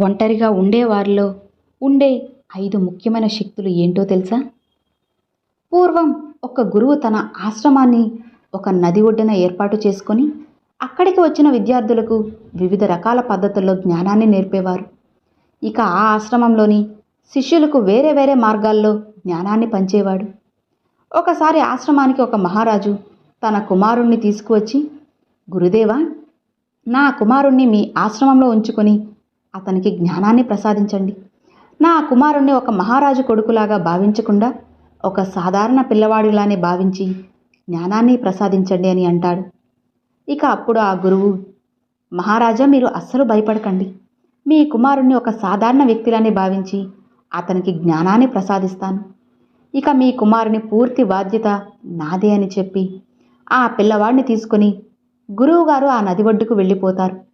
ఒంటరిగా ఉండేవారిలో ఉండే ఐదు ముఖ్యమైన శక్తులు ఏంటో తెలుసా? పూర్వం ఒక గురువు తన ఆశ్రమాన్ని ఒక నది ఒడ్డున ఏర్పాటు చేసుకొని అక్కడికి వచ్చిన విద్యార్థులకు వివిధ రకాల పద్ధతుల్లో జ్ఞానాన్ని నేర్పేవారు. ఇక ఆ ఆశ్రమంలోని శిష్యులకు వేరే వేరే మార్గాల్లో జ్ఞానాన్ని పంచేవాడు. ఒకసారి ఆశ్రమానికి ఒక మహారాజు తన కుమారుణ్ణి తీసుకువచ్చి గురుదేవా నా కుమారుణ్ణి మీ ఆశ్రమంలో ఉంచుకొని అతనికి జ్ఞానాన్ని ప్రసాదించండి. నా కుమారుణ్ణి ఒక మహారాజు కొడుకులాగా భావించకుండా ఒక సాధారణ పిల్లవాడిలానే భావించి జ్ఞానాన్ని ప్రసాదించండి అని అంటాడు. ఇక అప్పుడు ఆ గురువు మహారాజా మీరు అస్సలు భయపడకండి. మీ కుమారుణ్ణి ఒక సాధారణ వ్యక్తిలానే భావించి అతనికి జ్ఞానాన్ని ప్రసాదిస్తాను. ఇక మీ కుమారుని పూర్తి బాధ్యత నాదే అని చెప్పి ఆ పిల్లవాడిని తీసుకొని గురువుగారు ఆ నది ఒడ్డుకు వెళ్ళిపోతారు.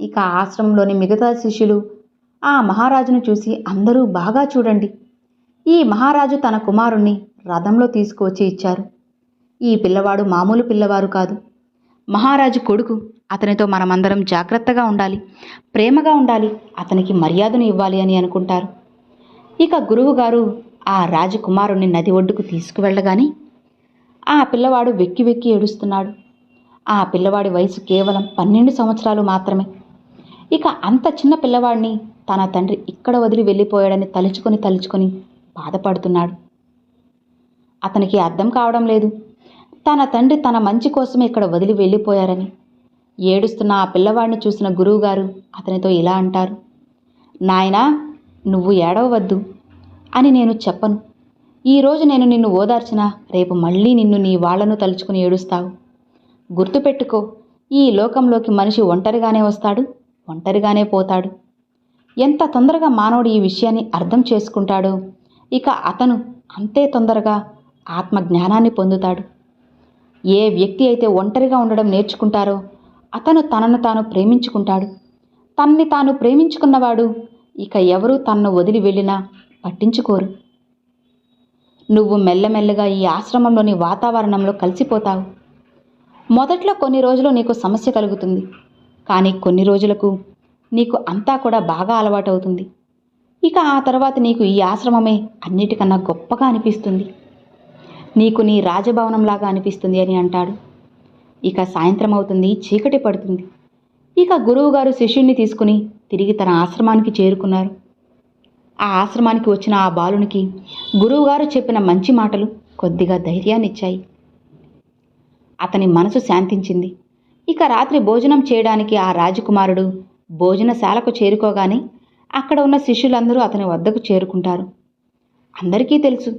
ఇక ఆశ్రమంలోని మిగతా శిష్యులు ఆ మహారాజును చూసి అందరూ బాగా చూడండి. ఈ మహారాజు తన కుమారుణ్ణి రథంలో తీసుకువచ్చి ఇచ్చారు. ఈ పిల్లవాడు మామూలు పిల్లవారు కాదు. మహారాజు కొడుకు అతనితో మనమందరం జాగ్రత్తగా ఉండాలి ప్రేమగా ఉండాలి అతనికి మర్యాదను ఇవ్వాలి అని అనుకుంటారు. ఇక గురువుగారు ఆ రాజకుమారుణ్ణి నది ఒడ్డుకు తీసుకువెళ్ళగానే ఆ పిల్లవాడు వెక్కి వెక్కి ఏడుస్తున్నాడు. ఆ పిల్లవాడి వయసు కేవలం పన్నెండు సంవత్సరాలు మాత్రమే. ఇక అంత చిన్న పిల్లవాడిని తన తండ్రి ఇక్కడ వదిలి వెళ్ళిపోయాడని తలుచుకొని తలుచుకొని బాధపడుతున్నాడు. అతనికి అర్థం కావడం లేదు. తన తండ్రి తన మంచి కోసమే ఇక్కడ వదిలి వెళ్ళిపోయారని. ఏడుస్తున్న ఆ పిల్లవాడిని చూసిన గురువుగారు అతనితో ఇలా అంటారు. నాయనా నువ్వు ఏడవవద్దు అని నేను చెప్పను. ఈరోజు నేను నిన్ను ఓదార్చినా రేపు మళ్ళీ నిన్ను నీ వాళ్ళను తలుచుకుని ఏడుస్తావు. గుర్తుపెట్టుకో ఈ లోకంలోకి మనిషి ఒంటరిగానే వస్తాడు. ఒంటరిగానే పోతాడు. ఎంత తొందరగా మానవుడు ఈ విషయాన్ని అర్థం చేసుకుంటాడో ఇక అతను అంతే తొందరగా ఆత్మ జ్ఞానాన్ని పొందుతాడు. ఏ వ్యక్తి అయితే ఒంటరిగా ఉండడం నేర్చుకుంటారో అతను తనను తాను ప్రేమించుకుంటాడు. తనని తాను ప్రేమించుకున్నవాడు ఇక ఎవరూ తనను వదిలి వెళ్ళినా పట్టించుకోరు. నువ్వు మెల్లమెల్లగా ఈ ఆశ్రమంలోని వాతావరణంలో కలిసిపోతావు. మొదట్లో కొన్ని రోజులు నీకు సమస్య కలుగుతుంది. కానీ కొన్ని రోజులకు నీకు అంతా కూడా బాగా అలవాటవుతుంది. ఇక ఆ తర్వాత నీకు ఈ ఆశ్రమమే అన్నిటికన్నా గొప్పగా అనిపిస్తుంది. నీకు నీ రాజభవనంలాగా అనిపిస్తుంది అని అంటాడు. ఇక సాయంత్రం అవుతుంది చీకటి పడుతుంది. ఇక గురువుగారు శిష్యుణ్ణి తీసుకుని తిరిగి తన ఆశ్రమానికి చేరుకున్నారు. ఆ ఆశ్రమానికి వచ్చిన ఆ బాలునికి గురువుగారు చెప్పిన మంచి మాటలు కొద్దిగా ధైర్యాన్నిచ్చాయి. అతని మనసు శాంతించింది. ఇక రాత్రి భోజనం చేయడానికి ఆ రాజకుమారుడు భోజనశాలకు చేరుకోగానే అక్కడ ఉన్న శిష్యులందరూ అతని వద్దకు చేరుకుంటారు. అందరికీ తెలుసు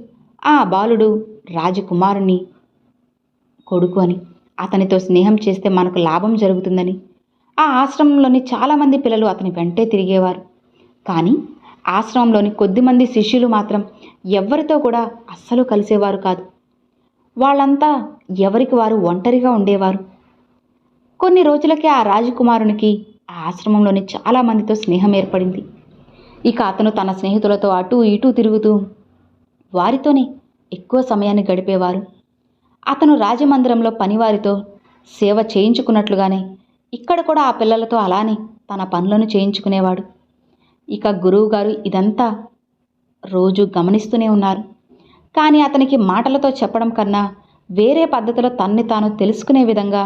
ఆ బాలుడు రాజకుమారుని కొడుకు అని. అతనితో స్నేహం చేస్తే మనకు లాభం జరుగుతుందని. ఆ ఆశ్రమంలోని చాలామంది పిల్లలు అతని వెంటే తిరిగేవారు. కానీ ఆశ్రమంలోని కొద్దిమంది శిష్యులు మాత్రం ఎవ్వరితో కూడా అస్సలు కలిసేవారు కాదు. వాళ్ళంతా ఎవరికి వారు ఒంటరిగా ఉండేవారు. కొన్ని రోజులకే ఆ రాజకుమారునికి ఆ ఆశ్రమంలోని చాలామందితో స్నేహం ఏర్పడింది. ఇక అతను తన స్నేహితులతో అటూ ఇటూ తిరుగుతూ వారితోనే ఎక్కువ సమయాన్ని గడిపేవారు. అతను రాజమందిరంలో పనివారితో సేవ చేయించుకున్నట్లుగానే ఇక్కడ కూడా ఆ పిల్లలతో అలానే తన పనులను చేయించుకునేవాడు. ఇక గురువుగారు ఇదంతా రోజు గమనిస్తూనే ఉన్నారు. కానీ అతనికి మాటలతో చెప్పడం కన్నా వేరే పద్ధతిలో తన్ని తాను తెలుసుకునే విధంగా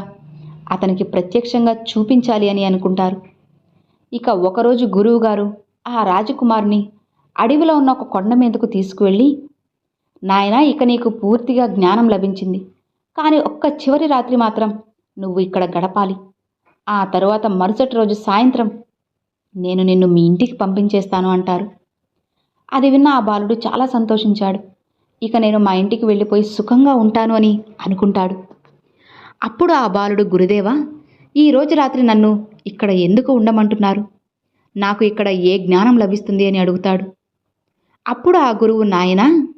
అతనికి ప్రత్యక్షంగా చూపించాలి అని అనుకుంటారు. ఇక ఒకరోజు గురువుగారు ఆ రాజకుమారుని అడవిలో ఉన్న ఒక కొండ మీదకు తీసుకువెళ్ళి నాయనా ఇక నీకు పూర్తిగా జ్ఞానం లభించింది. కానీ ఒక్క చివరి రాత్రి మాత్రం నువ్వు ఇక్కడ గడపాలి. ఆ తరువాత మరుసటి రోజు సాయంత్రం నేను నిన్ను మీ ఇంటికి పంపించేస్తాను అంటారు. అది విన్న ఆ బాలుడు చాలా సంతోషించాడు. ఇక నేను మా ఇంటికి వెళ్ళిపోయి సుఖంగా ఉంటాను అని అనుకుంటాడు. అప్పుడు ఆ బాలుడు గురుదేవా ఈ రోజు రాత్రి నన్ను ఇక్కడ ఎందుకు ఉండమంటున్నారు? నాకు ఇక్కడ ఏ జ్ఞానం లభిస్తుంది అని అడుగుతాడు. అప్పుడు ఆ గురువు నాయనా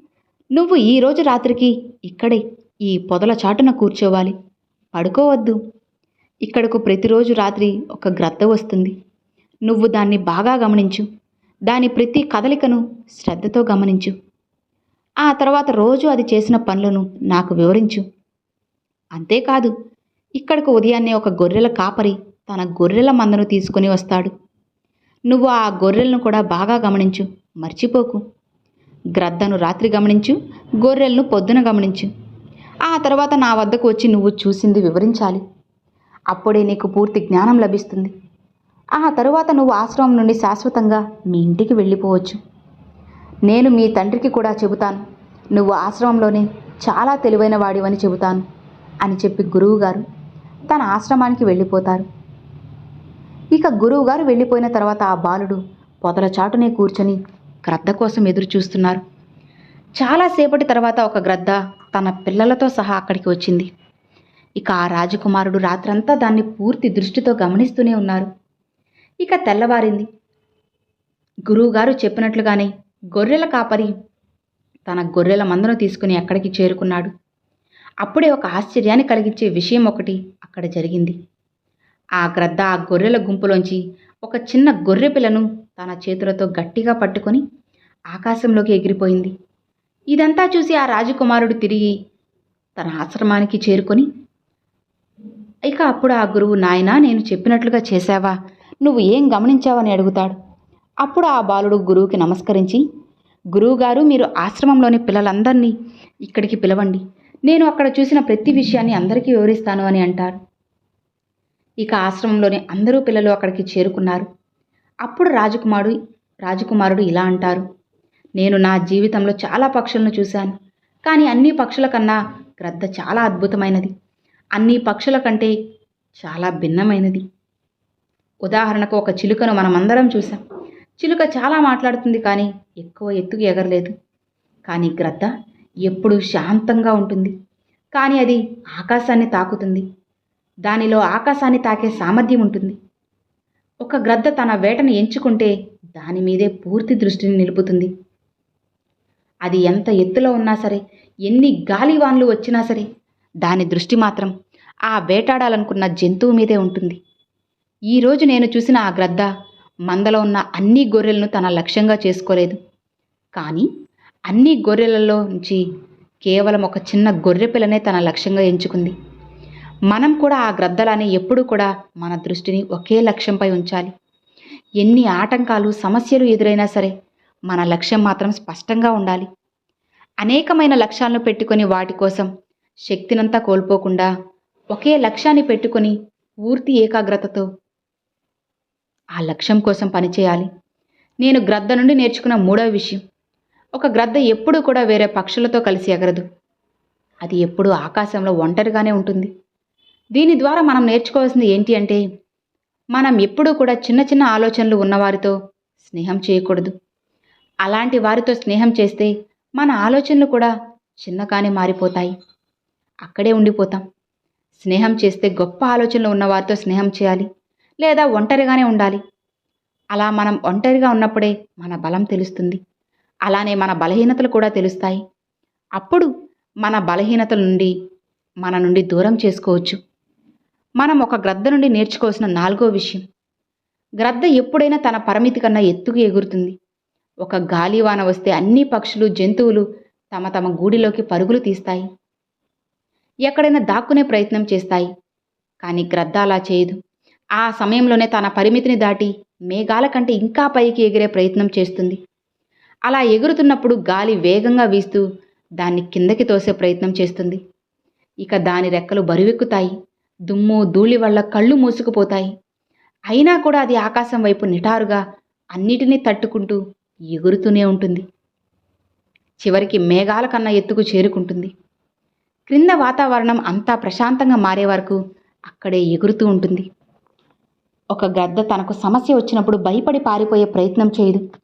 నువ్వు ఈ రోజు రాత్రికి ఇక్కడే ఈ పొదల చాటున కూర్చోవాలి. పడుకోవద్దు. ఇక్కడకు ప్రతిరోజు రాత్రి ఒక గ్రద్ద వస్తుంది. నువ్వు దాన్ని బాగా గమనించు. దాని ప్రతి కదలికను శ్రద్ధతో గమనించు. ఆ తర్వాత రోజు అది చేసిన పనులను నాకు వివరించు. అంతేకాదు ఇక్కడకు ఉదయాన్నే ఒక గొర్రెల కాపరి తన గొర్రెల మందను తీసుకుని వస్తాడు. నువ్వు ఆ గొర్రెలను కూడా బాగా గమనించు మర్చిపోకు. గ్రద్దను రాత్రి గమనించు గొర్రెలను పొద్దున గమనించు. ఆ తర్వాత నా వద్దకు వచ్చి నువ్వు చూసింది వివరించాలి. అప్పుడే నీకు పూర్తి జ్ఞానం లభిస్తుంది. ఆ తరువాత నువ్వు ఆశ్రమం నుండి శాశ్వతంగా మీ ఇంటికి వెళ్ళిపోవచ్చు. నేను మీ తండ్రికి కూడా చెబుతాను. నువ్వు ఆశ్రమంలోనే చాలా తెలివైన వాడివని చెబుతాను. అని చెప్పి గురువుగారు తన ఆశ్రమానికి వెళ్ళిపోతారు. ఇక గురువుగారు వెళ్ళిపోయిన తర్వాత ఆ బాలుడు పొదల చాటునే కూర్చొని గ్రద్ద కోసం ఎదురు చూస్తున్నారు. చాలాసేపటి తర్వాత ఒక గ్రద్ద తన పిల్లలతో సహా అక్కడికి వచ్చింది. ఇక ఆ రాజకుమారుడు రాత్రంతా దాన్ని పూర్తి దృష్టితో గమనిస్తూనే ఉన్నారు. ఇక తెల్లవారింది. గురువుగారు చెప్పినట్లుగానే గొర్రెల కాపరి తన గొర్రెల మందను తీసుకుని అక్కడికి చేరుకున్నాడు. అప్పుడే ఒక ఆశ్చర్యాన్ని కలిగించే విషయం ఒకటి అక్కడ జరిగింది. ఆ గ్రద్ద ఆ గొర్రెల గుంపులోంచి ఒక చిన్న గొర్రె పిల్లను తన చేతులతో గట్టిగా పట్టుకొని ఆకాశంలోకి ఎగిరిపోయింది. ఇదంతా చూసి ఆ రాజకుమారుడు తిరిగి తన ఆశ్రమానికి చేరుకొని ఇక అప్పుడు ఆ గురువు నాయనా నేను చెప్పినట్లుగా చేశావా? నువ్వు ఏం గమనించావని అడుగుతాడు. అప్పుడు ఆ బాలుడు గురువుకి నమస్కరించి గురువుగారు మీరు ఆశ్రమంలోని పిల్లలందరినీ ఇక్కడికి పిలవండి. నేను అక్కడ చూసిన ప్రతి విషయాన్ని అందరికీ వివరిస్తాను అని అంటారు. ఇక ఆశ్రమంలోని అందరూ పిల్లలు అక్కడికి చేరుకున్నారు. అప్పుడు రాజకుమారుడు రాజకుమారుడు ఇలా అంటారు. నేను నా జీవితంలో చాలా పక్షులను చూశాను. కానీ అన్ని పక్షుల కన్నా గ్రద్ద చాలా అద్భుతమైనది. అన్ని పక్షుల కంటే చాలా భిన్నమైనది. ఉదాహరణకు ఒక చిలుకను మనమందరం చూసాం చిలుక చాలా మాట్లాడుతుంది కానీ ఎక్కువ ఎత్తుకు ఎగరలేదు. కానీ గ్రద్ద ఎప్పుడూ శాంతంగా ఉంటుంది. కానీ అది ఆకాశాన్ని తాకుతుంది. దానిలో ఆకాశాన్ని తాకే సామర్థ్యం ఉంటుంది. ఒక గ్రద్ద తన వేటను ఎంచుకుంటే దాని మీదే పూర్తి దృష్టిని నిలుపుతుంది. అది ఎంత ఎత్తులో ఉన్నా సరే ఎన్ని గాలివాన్లు వచ్చినా సరే దాని దృష్టి మాత్రం ఆ వేటాడాలనుకున్న జంతువు మీదే ఉంటుంది. ఈరోజు నేను చూసిన ఆ గ్రద్ద మందలో ఉన్న అన్ని గొర్రెలను తన లక్ష్యంగా చేసుకోలేదు. కానీ అన్ని గొర్రెలలో నుంచి కేవలం ఒక చిన్న గొర్రె పిల్లనే తన లక్ష్యంగా ఎంచుకుంది. మనం కూడా ఆ గ్రద్దలానే ఎప్పుడూ కూడా మన దృష్టిని ఒకే లక్ష్యంపై ఉంచాలి. ఎన్ని ఆటంకాలు సమస్యలు ఎదురైనా సరే మన లక్ష్యం మాత్రం స్పష్టంగా ఉండాలి. అనేకమైన లక్ష్యాలను పెట్టుకొని వాటి కోసం శక్తినంతా కోల్పోకుండా ఒకే లక్ష్యాన్ని పెట్టుకొని పూర్తి ఏకాగ్రతతో ఆ లక్ష్యం కోసం పనిచేయాలి. నేను గ్రద్ద నుండి నేర్చుకున్న మూడవ విషయం. ఒక గ్రద్ద ఎప్పుడూ కూడా వేరే పక్షులతో కలిసి ఎగరదు. అది ఎప్పుడూ ఆకాశంలో ఒంటరిగానే ఉంటుంది. దీని ద్వారా మనం నేర్చుకోవాల్సింది ఏంటి అంటే మనం ఎప్పుడూ కూడా చిన్న చిన్న ఆలోచనలు ఉన్నవారితో స్నేహం చేయకూడదు. అలాంటి వారితో స్నేహం చేస్తే మన ఆలోచనలు కూడా చిన్నగానే మారిపోతాయి. అక్కడే ఉండిపోతాం. స్నేహం చేస్తే గొప్ప ఆలోచనలు ఉన్నవారితో స్నేహం చేయాలి లేదా ఒంటరిగానే ఉండాలి. అలా మనం ఒంటరిగా ఉన్నప్పుడే మన బలం తెలుస్తుంది. అలానే మన బలహీనతలు కూడా తెలుస్తాయి. అప్పుడు మన బలహీనతల నుండి మన నుండి దూరం చేసుకోవచ్చు. మనం ఒక గ్రద్ద నుండి నేర్చుకోవాల్సిన నాలుగో విషయం. గ్రద్ద ఎప్పుడైనా తన పరిమితి కన్నా ఎత్తుకు ఎగురుతుంది. ఒక గాలివాన వస్తే అన్ని పక్షులు జంతువులు తమ తమ గూడిలోకి పరుగులు తీస్తాయి. ఎక్కడైనా దాక్కునే ప్రయత్నం చేస్తాయి. కానీ గ్రద్ద అలా చేయదు. ఆ సమయంలోనే తన పరిమితిని దాటి మేఘాల కంటే ఇంకా పైకి ఎగిరే ప్రయత్నం చేస్తుంది. అలా ఎగురుతున్నప్పుడు గాలి వేగంగా వీస్తూ దాన్ని కిందకి తోసే ప్రయత్నం చేస్తుంది. ఇక దాని రెక్కలు బరువెక్కుతాయి. దుమ్ము ధూళి వల్ల కళ్ళు మూసుకుపోతాయి. అయినా కూడా అది ఆకాశం వైపు నిటారుగా అన్నిటినీ తట్టుకుంటూ ఎగురుతూనే ఉంటుంది. చివరికి మేఘాల కన్నా ఎత్తుకు చేరుకుంటుంది. క్రింద వాతావరణం అంతా ప్రశాంతంగా మారే వరకు అక్కడే ఎగురుతూ ఉంటుంది. ఒక గద్ద తనకు సమస్య వచ్చినప్పుడు భయపడి పారిపోయే ప్రయత్నం చేయదు.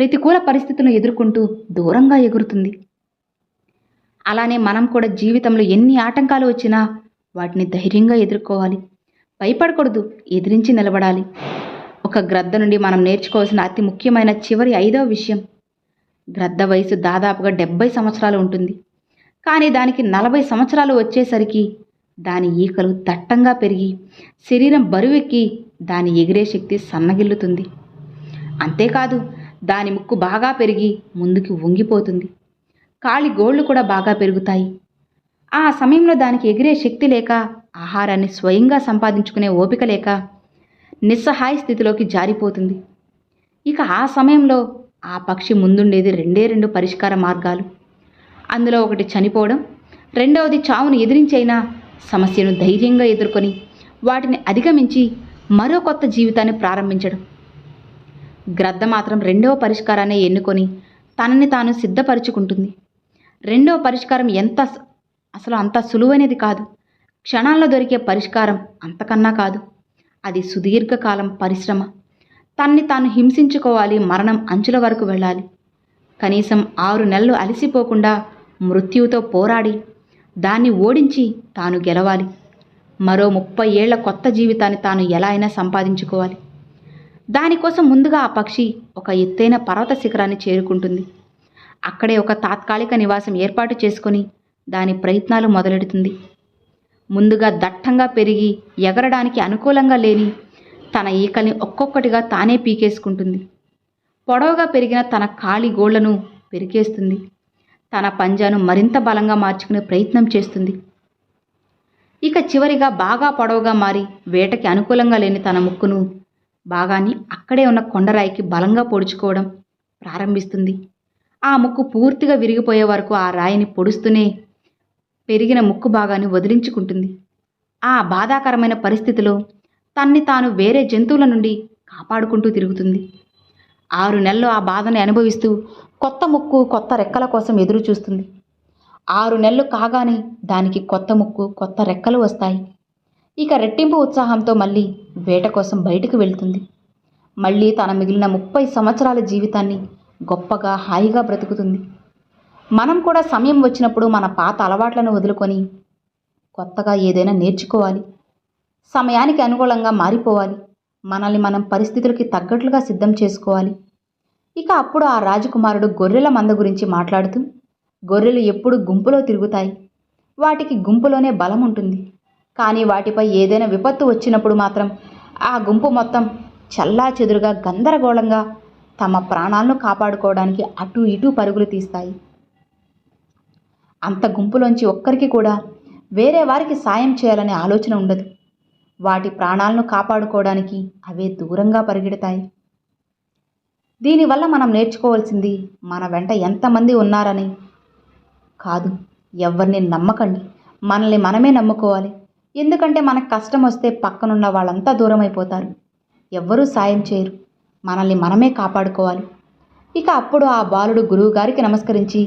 ప్రతికూల పరిస్థితులను ఎదుర్కొంటూ దూరంగా ఎగురుతుంది. అలానే మనం కూడా జీవితంలో ఎన్ని ఆటంకాలు వచ్చినా వాటిని ధైర్యంగా ఎదుర్కోవాలి. భయపడకూడదు ఎదిరించి నిలబడాలి. ఒక గ్రద్ద నుండి మనం నేర్చుకోవాల్సిన అతి ముఖ్యమైన చివరి ఐదవ విషయం గ్రద్ద వయసు దాదాపుగా డెబ్బై సంవత్సరాలు ఉంటుంది. కానీ దానికి నలభై సంవత్సరాలు వచ్చేసరికి దాని ఈకలు దట్టంగా పెరిగి శరీరం బరువెక్కి దాని ఎగిరే శక్తి సన్నగిల్లుతుంది. అంతేకాదు దాని ముక్కు బాగా పెరిగి ముందుకు వంగిపోతుంది. కాలి గోళ్ళు కూడా బాగా పెరుగుతాయి. ఆ సమయంలో దానికి ఎగిరే శక్తి లేక ఆహారాన్ని స్వయంగా సంపాదించుకునే ఓపిక లేక నిస్సహాయ స్థితిలోకి జారిపోతుంది. ఇక ఆ సమయంలో ఆ పక్షి ముందుండేది రెండే రెండు పరిష్కార మార్గాలు. అందులో ఒకటి చనిపోవడం రెండవది చావును ఎదిరించైనా సమస్యను ధైర్యంగా ఎదుర్కొని వాటిని అధిగమించి మరో కొత్త జీవితాన్ని ప్రారంభించడం. గ్రద్ద మాత్రం రెండవ పరిష్కారాన్ని ఎన్నుకొని తనని తాను సిద్ధపరుచుకుంటుంది. రెండవ పరిష్కారం ఎంత అసలు అంత సులువైనది కాదు. క్షణాల్లో దొరికే పరిష్కారం అంతకన్నా కాదు. అది సుదీర్ఘకాలం పరిశ్రమ. తన్ని తాను హింసించుకోవాలి మరణం అంచుల వరకు వెళ్ళాలి. కనీసం ఆరు నెలలు అలసిపోకుండా మృత్యువుతో పోరాడి దాన్ని ఓడించి తాను గెలవాలి. మరో ముప్పై ఏళ్ళ కొత్త జీవితాన్ని తాను ఎలా అయినా సంపాదించుకోవాలి. దానికోసం ముందుగా ఆ పక్షి ఒక ఎత్తైన పర్వత శిఖరాన్ని చేరుకుంటుంది. అక్కడే ఒక తాత్కాలిక నివాసం ఏర్పాటు చేసుకొని దాని ప్రయత్నాలు మొదలెడుతుంది. ముందుగా దట్టంగా పెరిగి ఎగరడానికి అనుకూలంగా లేని తన ఈకల్ని ఒక్కొక్కటిగా తానే పీకేసుకుంటుంది. పొడవుగా పెరిగిన తన కాలి గోళ్ళను పెరికేస్తుంది. తన పంజాను మరింత బలంగా మార్చుకునే ప్రయత్నం చేస్తుంది. ఇక చివరిగా బాగా పొడవుగా మారి వేటకి అనుకూలంగా లేని తన ముక్కును భాగాన్ని అక్కడే ఉన్న కొండరాయికి బలంగా పొడుచుకోవడం ప్రారంభిస్తుంది. ఆ ముక్కు పూర్తిగా విరిగిపోయే వరకు ఆ రాయిని పొడుస్తూనే పెరిగిన ముక్కు భాగాన్ని వదిలించుకుంటుంది. ఆ బాధాకరమైన పరిస్థితిలో తన్ని తాను వేరే జంతువుల నుండి కాపాడుకుంటూ తిరుగుతుంది. ఆరు నెలలు ఆ బాధని అనుభవిస్తూ కొత్త ముక్కు కొత్త రెక్కల కోసం ఎదురు చూస్తుంది ఆరు నెలలు కాగానే దానికి కొత్త ముక్కు కొత్త రెక్కలు వస్తాయి. ఇక రెట్టింపు ఉత్సాహంతో మళ్ళీ వేట కోసం బయటకు వెళ్తుంది. మళ్ళీ తన మిగిలిన ముప్పై సంవత్సరాల జీవితాన్ని గొప్పగా హాయిగా బ్రతుకుతుంది. మనం కూడా సమయం వచ్చినప్పుడు మన పాత అలవాట్లను వదులుకొని కొత్తగా ఏదైనా నేర్చుకోవాలి. సమయానికి అనుకూలంగా మారిపోవాలి. మనల్ని మనం పరిస్థితులకి తగ్గట్లుగా సిద్ధం చేసుకోవాలి. ఇక అప్పుడు ఆ రాజకుమారుడు గొర్రెల మంద గురించి మాట్లాడుతూ గొర్రెలు ఎప్పుడు గుంపులో తిరుగుతాయి. వాటికి గుంపులోనే బలం ఉంటుంది. కానీ వాటిపై ఏదైనా విపత్తు వచ్చినప్పుడు మాత్రం ఆ గుంపు మొత్తం చల్లా చెదురుగా గందరగోళంగా తమ ప్రాణాలను కాపాడుకోవడానికి అటు ఇటు పరుగులు తీస్తాయి. అంత గుంపులోంచి ఒక్కరికి కూడా వేరే వారికి సాయం చేయాలనే ఆలోచన ఉండదు. వాటి ప్రాణాలను కాపాడుకోవడానికి అవే దూరంగా పరిగెడతాయి. దీనివల్ల మనం నేర్చుకోవాల్సింది మన వెంట ఎంతమంది ఉన్నారని కాదు ఎవరిని నమ్మకండి. మనల్ని మనమే నమ్ముకోవాలి. ఎందుకంటే మనకు కష్టం వస్తే పక్కనున్న వాళ్ళంతా దూరం అయిపోతారు ఎవ్వరూ సాయం చేయరు. మనల్ని మనమే కాపాడుకోవాలి. ఇక అప్పుడు ఆ బాలుడు గురువుగారికి నమస్కరించి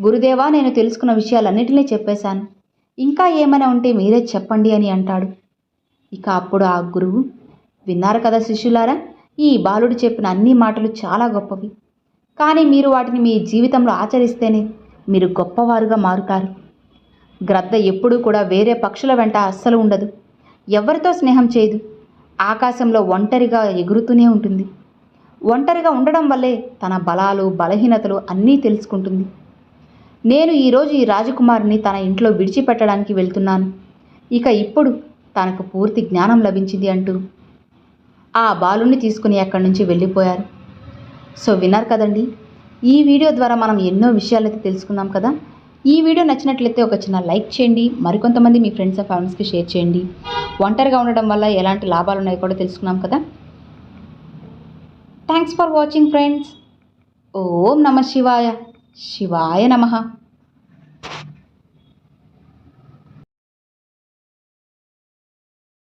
గురుదేవా నేను తెలుసుకున్న విషయాలన్నిటినీ చెప్పేశాను. ఇంకా ఏమైనా ఉంటే మీరే చెప్పండి అని అంటాడు. ఇక అప్పుడు ఆ గురువు విన్నారు కదా శిష్యులారా ఈ బాలుడు చెప్పిన అన్ని మాటలు చాలా గొప్పవి. కానీ మీరు వాటిని మీ జీవితంలో ఆచరిస్తేనే మీరు గొప్పవారుగా మారుతారు. గ్రద్ద ఎప్పుడూ కూడా వేరే పక్షుల వెంట అస్సలు ఉండదు. ఎవరితో స్నేహం చేయదు. ఆకాశంలో ఒంటరిగా ఎగురుతూనే ఉంటుంది. ఒంటరిగా ఉండడం వల్లే తన బలాలు బలహీనతలు అన్నీ తెలుసుకుంటుంది. నేను ఈరోజు ఈ రాజకుమారిని తన ఇంట్లో విడిచిపెట్టడానికి వెళ్తున్నాను. ఇక ఇప్పుడు తనకు పూర్తి జ్ఞానం లభించింది అంటూ ఆ బాలుని తీసుకుని అక్కడి నుంచి వెళ్ళిపోయారు. సో విన్నారు కదండి? ఈ వీడియో ద్వారా మనం ఎన్నో విషయాలైతే తెలుసుకున్నాం కదా? ఈ వీడియో నచ్చినట్లయితే ఒక చిన్న లైక్ చేయండి. మరికొంతమంది మీ ఫ్రెండ్స్ అండ్ ఫ్యామిలీస్కి షేర్ చేయండి. ఒంటరిగా ఉండడం వల్ల ఎలాంటి లాభాలు ఉన్నాయో కూడా తెలుసుకున్నాం కదా? థ్యాంక్స్ ఫర్ వాచింగ్ ఫ్రెండ్స్ ఓం నమ శివాయ. శివాయ నమః.